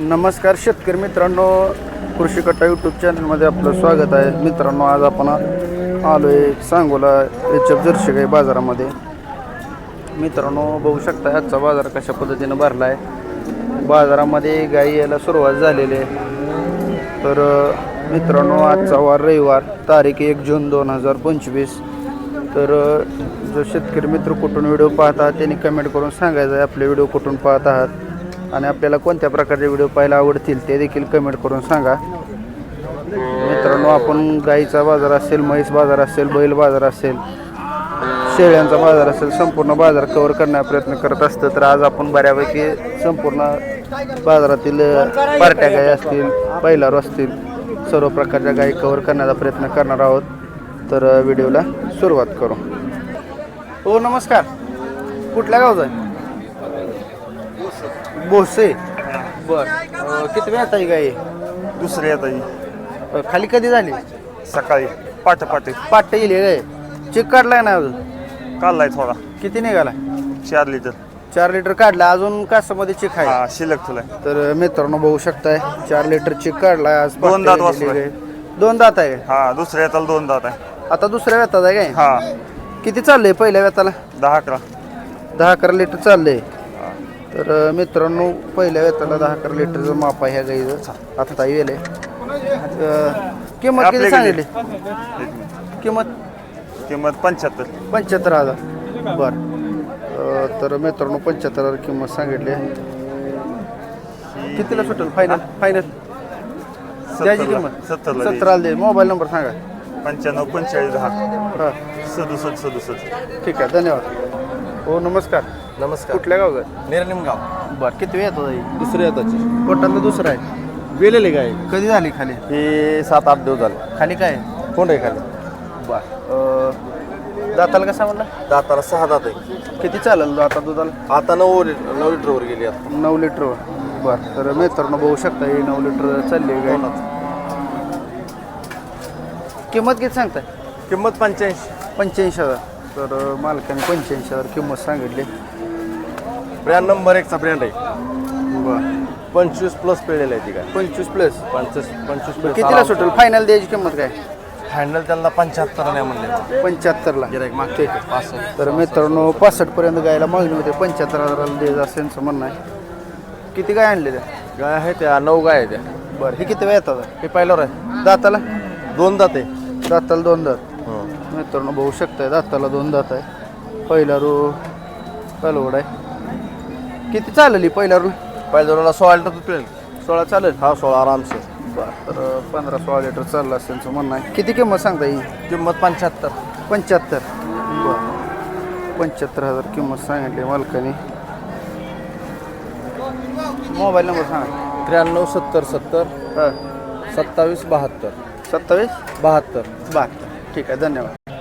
नमस्कार शेतकरी मित्रांनो कृषी कट्टा यूट्यूब चॅनलमध्ये आपलं स्वागत आहे. मित्रांनो आज आपण आलो आहे सांगोला एच एफ जर्शी गाई बाजारामध्ये. मित्रांनो बघू शकता आजचा बाजार कशा पद्धतीनं भरला आहे बाजारामध्ये गाई यायला सुरुवात झालेली आहे. तर मित्रांनो आजचा वार रविवार तारीख एक जून दोन हजार पंचवीस. तर जो शेतकरी मित्र कुठून व्हिडिओ पाहत आहात त्यांनी कमेंट करून सांगायचं आहे. आपले व्हिडिओ कुठून पाहत आहात आणि आपल्याला कोणत्या प्रकारचे व्हिडिओ पाहायला आवडतील ते देखील कमेंट करून सांगा. मित्रांनो आपण गाईचा बाजार असेल म्हैस बाजार असेल बैल बाजार असेल शेळ्यांचा बाजार असेल संपूर्ण बाजार कवर करण्याचा प्रयत्न करत असतं. तर आज आपण बऱ्यापैकी संपूर्ण बाजारातील पार्ट्या गाई असतील बैलारू असतील सर्व प्रकारच्या गायी कवर करण्याचा प्रयत्न करणार आहोत. तर व्हिडिओला सुरुवात करू. हो नमस्कार. कुठल्या गावचा आहे? बोसे. बर. अ, किती वेळ आहे गाई? दुसरी आता ही अ, खाली कधी झाली? सकाळी. पाठ पाटे पाट्या येईल गाय चेक काढलाय ना अजून? काढलाय थोडा. किती निघाला? चार लिटर. चार लिटर काढला. अजून कासामध्ये चेक आहे. हा शिल्लक तुला तर मित्रांनो बघू शकताय चार लिटर चेक काढलाय. आज दोन पाट्या दात वासरं. आहे. दोन दात आहे? हा दुसऱ्या येताला दोन दात आहे. आता दुसऱ्या व्यतात आहे काय? हा. किती चाललंय पहिल्या व्यताला दहा अकरा. दहा अकरा लिटर चाललंय. तर मित्रांनो पहिल्या वेताला दहा अकरा लिटरचं माप आहे ह्या गाईचं आत्ता येले किंमत किती आपल्याकडे. सांगितली. किंमत? किंमत पंच्याहत्तर. पंच्याहत्तर हजार. बर. अं, तर मित्रांनो पंच्याहत्तर हजार किंमत सांगितली. आहे. कितीला सुटेल? फायनल फायनल त्याची किंमत. सत्तरला सतराला दे मोबाईल नंबर सांगा. पंच्याण्णव पंचेचाळीस दहा. हां. सदुसष्ट सदुसष्ट. ठीक आहे. धन्यवाद. हो नमस्कार. नमस्कार. कुठल्या गावात नेरनिमगाव बर किती वेळ येतो दुसऱ्या येताची पोटातलं दुसरं आहे. वेलेले काय? कधी झाली खाली? हे सात आठ दिवस झाले. खाली काय? कोण आहे खाली. बर. दाताला कसा म्हणला? दाताला सहा दात आहे. किती चालेल आता दुधाला? आता नऊ लि- नऊ लिटरवर गेली आता. नऊ लिटरवर. बर तर मित्रांनो बघू शकता हे नऊ लिटर चालली आहे गाय किंमत किती सांगताय? किंमत पंच्याऐंशी. पंच्याऐंशी हजार. तर मालकाने पंच्याऐंशी हजार किंमत सांगितली. ब्रँड नंबर एकचा ब्रँड आहे. बर. पंचवीस प्लस पिळलेला आहे ती काय? पंचवीस प्लस पंचवीस पंचवीस प्लस कितीला सुटेल? फायनल द्यायची किंमत काय? हँडल त्यांना पंच्याहत्तर नाही म्हणले. पंच्याहत्तरला गिराईक मागते पासष्ट. तर मित्रांनो पासष्ट पर्यंत गायला मागणी होते पंच्याहत्तर हजाराला द्यायचं असं त्यांचं म्हणणं आहे. किती गाय आणले त्या? गाय आहे त्या नऊ गाय आहे त्या. बरं हे किती वेळ येतात हे पहिल्यावर आहे दाताला? दोन दात आहे. दाताला दोन दात. हं. मित्रांनो बघू शकताय दाताला दोन दात आहे. पहिला रो कालवड आहे. किती चालली पहिला रो पहिल्या दोनला सोळा लिटर दूध पिळेल. सोळा चालेल? हा सोळा आरामसे बरं. तर पंधरा सोळा लिटर चाललं असं त्यांचं म्हणणं आहे. किती किंमत सांगता येईल? किंमत पंच्याहत्तर. पंच्याहत्तर. बरं. पंच्याहत्तर हजार किंमत सांगितली मालकाने. मोबाईल नंबर सांगा. त्र्याण्णव सत्तर सत्तर. हां. सत्तावीस बहात्तर. सत्तावीस? बहात्तर. बहात्तर. ठीक आहे धन्यवाद.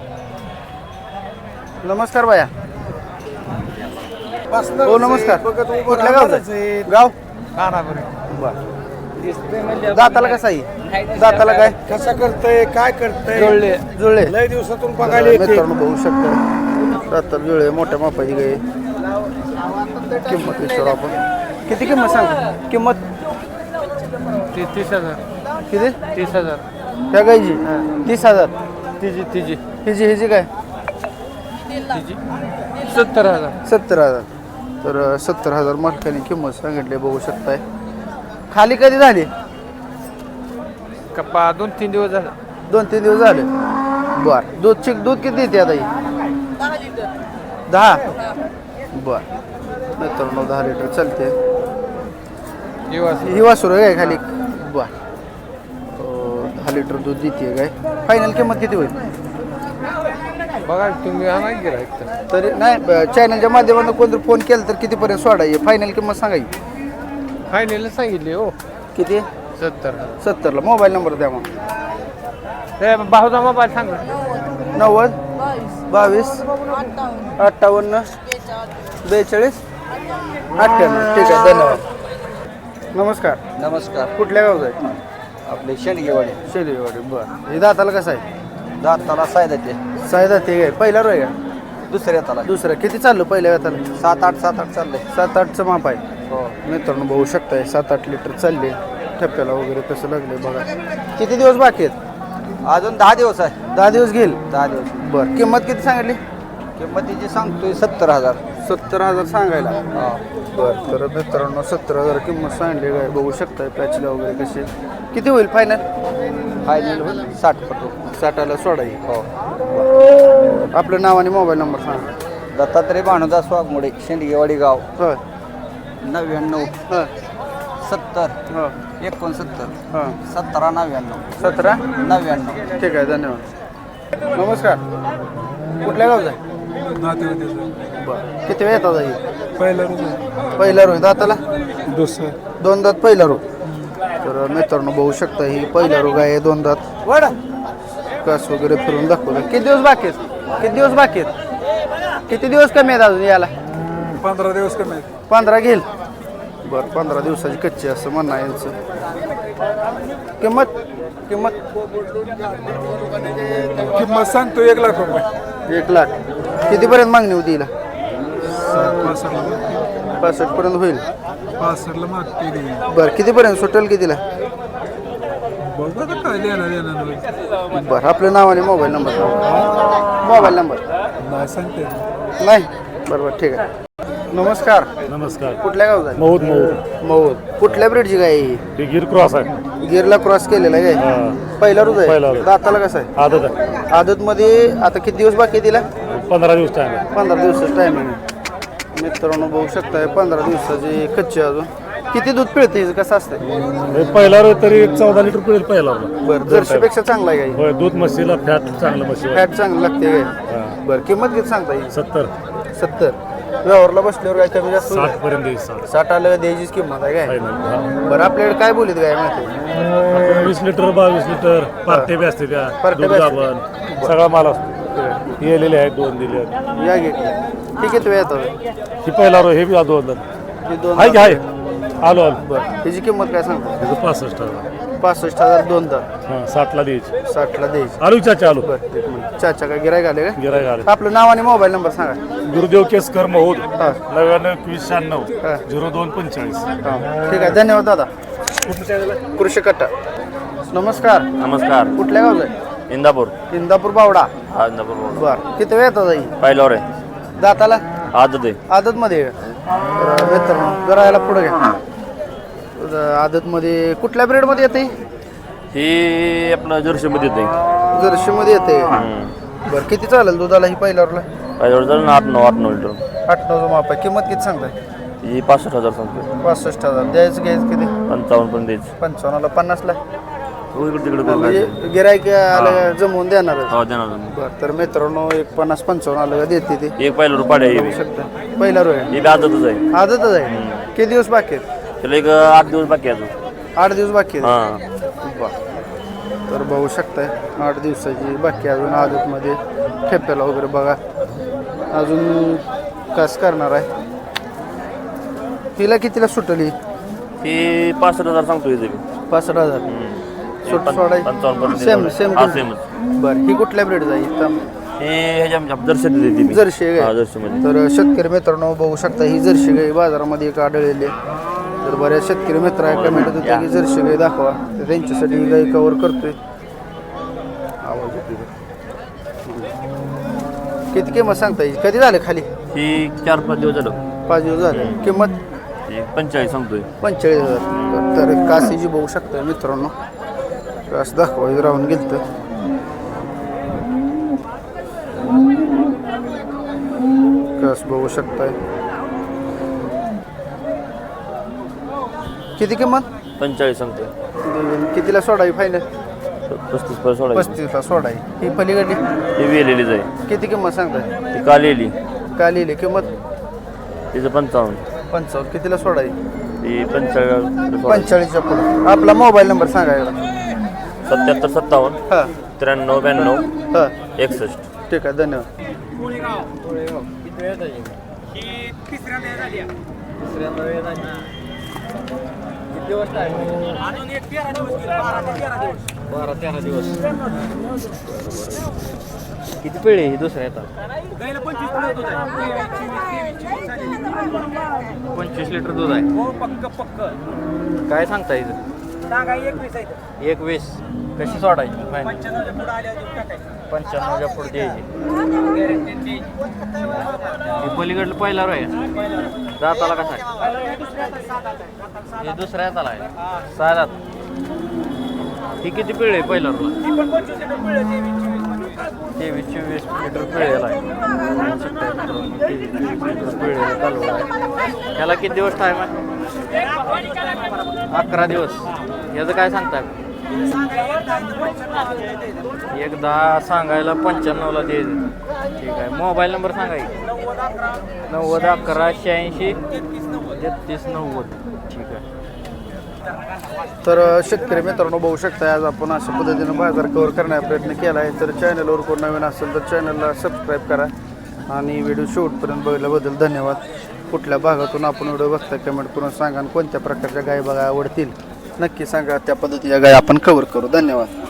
नमस्कार बाया हो नमस्कार. कुठल्या गावचं? गाव? बर. दाताला कसा आहे? दाताला काय? कसं करतंय? काय करतंय? जुळले. जुळले. लय दिवसातून बघायला मित्रांनो बघू शकतो. दाताला जुळे मोठ्या मापाची गाय. किंमत विचारू आपण. किती किंमत सांग? किंमत? तीस हजार. किती? तीस हजार. त्या गायची? तीस हजार. तिची तिची. हिची हिची काय? सत्तर हजार. सत्तर हजार. तर सत्तर हजार मालकाने किंमत सांगितली बघू शकताय. खाली कधी झाली? कप्पा दोन तीन दिवस झाला. दोन तीन दिवस झाले. बर. दूध चिक दूध किती देते आता ही? दहा? बर. मित्रांनो दहा लिटर चालते. ही वासुर आहे काय खाली? बर. दहा लिटर दूध देते काय? फायनल किंमत किती होईल? बघा तुम्ही आणा तर तरी नाही चॅनलच्या माध्यमातून कोणतरी फोन केला तर कितीपर्यंत सोडा? फायनल किंमत सांगायची फायनल सांगितले हो. किती? सत्तर. सत्तरला. मोबाईल नंबर द्या मग. ते भाऊचा मोबाईल सांग नव्वद बावीस अठ्ठावन्न बेचाळीस अठ्ठ्याण्णव. ठीक आहे धन्यवाद. नमस्कार. नमस्कार. कुठल्या गावचं आहे? आपले शेंडगेवाडी. शेलीवाडी बरं. हे दाताला कसं आहे? दाताला सायदाचे सायदा ते आहे पहिला रोय का? दुसऱ्या ताला दुसरं. किती चाललं पहिल्या वेताला सात आठ सात आठ चाललंय सात आठचं माप आहे. हो. मित्रांनो बघू शकताय सात आठ लिटर चालले. ठप्प्याला वगैरे कसं लागले बघा. किती दिवस बाकी आहेत? अजून दहा दिवस आहे. दहा दिवस घेईल? दहा दिवस. बरं. किंमत किती सांगितली? किंमतीची सांगतोय सत्तर हजार. सत्तर हजार सांगायला. हा. बरं तर मित्रांनो सत्तर हजार किंमत सांगली काय बघू शकताय पॅचला वगैरे कसे. किती होईल फायनल फायनल होईल. साठ पटू. साठाला सोडाई हो. आपलं नाव आणि मोबाईल नंबर सांगा. दत्तात्रय भानुदास वाघमोडे शेंडगेवाडी गाव. होय. नव्याण्णव. हां सत्तर. हो. एकोणसत्तर. हां. सतरा नव्याण्णव. सतरा? नव्याण्णव. ठीक आहे धन्यवाद. नमस्कार. कुठल्या गावचा आहे? बरं. किती वेळ येतात आई? पहिला पहिला रोज. दाताला? दुसरं. दोन दात पहिला रोग तर मित्रांनो बघू शकता ही पहिला रोग आहे दोन दात वड. कस वगैरे फिरून दाखवलं किती दिवस बाकी आहेत? किती दिवस बाकी आहेत? किती दिवस कमी आहेत अजून याला? पंधरा दिवस कमी पंधरा घेईल. बरं पंधरा दिवसाची कच्ची असं म्हणणं आहे यांचं. किंमत? किंमत? किंमत सांगतो एक लाख रुपये. एक लाख. कितीपर्यंत मागणी होती हिला? पासष्ट पर्यंत होईल? पासष्टला मागते. बरं कितीपर्यंत? सुटेल कितीला? बघू आता काय देणार देणार नाही. बरं आपलं नाव आणि मोबाईल नंबर. Mobile number. नाही सांगते. नाही? बरोबर ठीक आहे. नमस्कार. नमस्कार. कुठल्या गावचा आहे? मऊद मऊद. मऊद. कुठल्या ब्रीडची गाय आहे ही? गिर क्रॉस आहे. गिरला क्रॉस केलेला आहे काय. पहिला रोज पहिला आहे रोज. दाताला कसं आहे? आदत आहे. आदत मध्ये आता किती दिवस बाकी आहे तिला? पंधरा दिवस टाइम आहे. पंधरा दिवसाचं टायमिंग मित्रांनो बघू शकताय पंधरा दिवसाची कच्ची अजून. किती दूध पिळते हिचं? कसं असतं हे पहिला रोज तरी एक चौदा लिटर पिळेल पहिला रोज. बरं जर्शीपेक्षा चांगला आहे होय दूध म्हशीला फॅट चांगलं म्हशी फॅट चांगलं लागते काय बरं किंमत किती सांगता येईल? सत्तर. सत्तर. व्यवहारला बसल्यावर काय कमी जास्त होईल? साठ पर्यंत साठ. साठ आलं का द्यायचीच किंमत आहे काय? फायनल हा. बरं आपल्याकडे काय बोलीत काय माहिती वीस लिटर बावीस लिटर पार्टे बी असते त्या पार्टे दूध बी असते. गाभण सगळा माल असतो. येलेले आहेत दोन दिले आहेत. या घे. ठीक आहे तुम्ही येतो ही पहिला रोज हे बी दोन ही दोन आहे की आहे आलो आलो. बरं. हिची किंमत काय सांगता? त्याचं पासष्ट हजार. पासष्ट हजार दोन दर हां साठला द्यायची. साठला द्यायची. आलू चाचा आलू. बरं एक मिनिट. चाचा काय गिराय घाले का? गिराय आले. आपलं नाव आणि मोबाईल नंबर सांगा. गुरुदेव केसकर महोद हा. नव्याण्णव एकवीस शहाण्णव. हा. झिरो दोन पंचेचाळीस. हा. ठीक आहे धन्यवाद दादा. कृषी कट्टा. नमस्कार. नमस्कार. कुठल्या गावचं आहे? इंदापूर. इंदापूर बावडा. हा इंदापूर रोड बर. किती वेळ येतात जाई पहिल्यावर आहे. दाताला आदत आहे. आदत मध्ये मित्रांनो जरा याला पुढे घ्या. आदत मध्ये कुठल्या ब्रेडमध्ये येते? ही आपलं जर्शीमध्ये येते. जर्शी मध्ये येते बरं किती चालेल दुधाला ही पहिल्यावरला? पहिल्यावर झालं ना आठ नऊ आठ नऊ लिटर. आठ नऊ माप आहे. किंमत किती सांगताय? ही पासष्ट हजार सांगतो पासष्ट हजार. द्यायचं घ्यायचं किती? पंचावन्न पण द्यायची. पंचावन्नला पन्नासला? इकडे तिकडे म्हणजे. गिरायक आलं जमवून देणारच हो देणार. बरं तर मित्रांनो एक पन्नास पंचावन्न आलं का देते ते. एक पहिल्यावर पाड्या आहे. बघू ही शकता. पहिला रोय बी आदतच आहे. आदतच आहे. किती दिवस बाकी आहेत? त्याला एक आठ दिवस बाकी आहे अजून. आठ दिवस बाकी आहेत? हां. बरं. तर बघू शकताय आठ दिवसाची बाकी अजून आदतमध्ये. ठेप्याला वगैरे बघा. अजून कास करणार आहे? तिला कितीला सुटली? ही पासष्ट हजार सांगतो इथे. पासष्ट हजार. सेम. सेम हा सेमच. बरं ही कुठल्या ब्रेड जाईल हे ह्याच्या आमच्या जर्शीत देते मी. जर्शी आहे हा गाय. तर शेतकरी मित्रांनो बघू शकता ही जर्शी गाई बाजारामध्ये एक आढळलेली आहे. तर बऱ्याच शेतकरी मित्र आहे कमेंट होते की जर्शी गाई दाखवा. तर त्यांच्यासाठी ही गाई कव्हर करतोय. आवाज येतोय. किती किंमत सांगता येईल कधी झालं खाली? ही चार पाच दिवस झालं. पाच दिवस झाले. किंमत? ही पंचेचाळीस सांगतोय. पंचेचाळीस हजार. तर काशीची बघू शकता मित्रांनो. कास दाखवायचं राहून गेलं कास बघू शकताय. किती किंमत? पंचेचाळीस सांगतोय. कितीला सोडावी फायनल पस्तीस पर्यंत सोडायची पस्तीसला सोडावी. ही पलीकडली? ही वेलेलीच आहे किती किंमत सांगताय? ती काल येली का लिहिली किंमत? तिचं पंचावन्न. पंचावन्न. कितीला सोडावी? ती पंचेचाळीस पंचेचाळीसच्या पुढे. आपला मोबाईल नंबर सांगायला सत्याहत्तर सत्तावन्न हां. त्र्याण्णव ब्याण्णव हां. एकसष्ट. ठीक आहे धन्यवाद. बारा तेरा दिवस किती पिळे ही दुसऱ्या येतात पंचवीस लिटर दूध आहे. हो पक्क पक्क काय सांगता इथं एक वीस कशी सोडायची? पंच्याण्णवच्या पुढे द्यायची. हे पलीकडलं पहिला रोय दाताला कसा आहे? हे दुसऱ्या हाताला आहे. सहा दात ही किती पिळे पहिला रोला तेवीस चोवीस लिटर पिळेला आहे तेवीस चोवीस लिटर पिळेला कालवड आहे त्याला किती दिवस टाईम आहे? अकरा दिवस. याचं काय सांगताय एकदा सांगायला पंच्याण्णवला द्यायचं ठीक आहे. मोबाईल नंबर सांगा एक नव्वद अकरा शहाऐंशी तेहतीस नव्वद. ठीक आहे. तर शेतकरी मित्रांनो बघू शकता आज आपण अशा पद्धतीनं बाजार कव्हर करण्याचा प्रयत्न केला आहे तर चॅनलवर कोण नवीन असेल तर चॅनलला सबस्क्राईब करा. आणि व्हिडिओ शेवटपर्यंत बघितल्याबद्दल धन्यवाद. कुठल्या भागातून आपण व्हिडिओ बघता कमेंट करून सांगा. आणि कोणत्या प्रकारच्या गाय बघा आवडतील? नक्की सांगा त्या पद्धतीच्या गाय आपण कव्हर करू. धन्यवाद.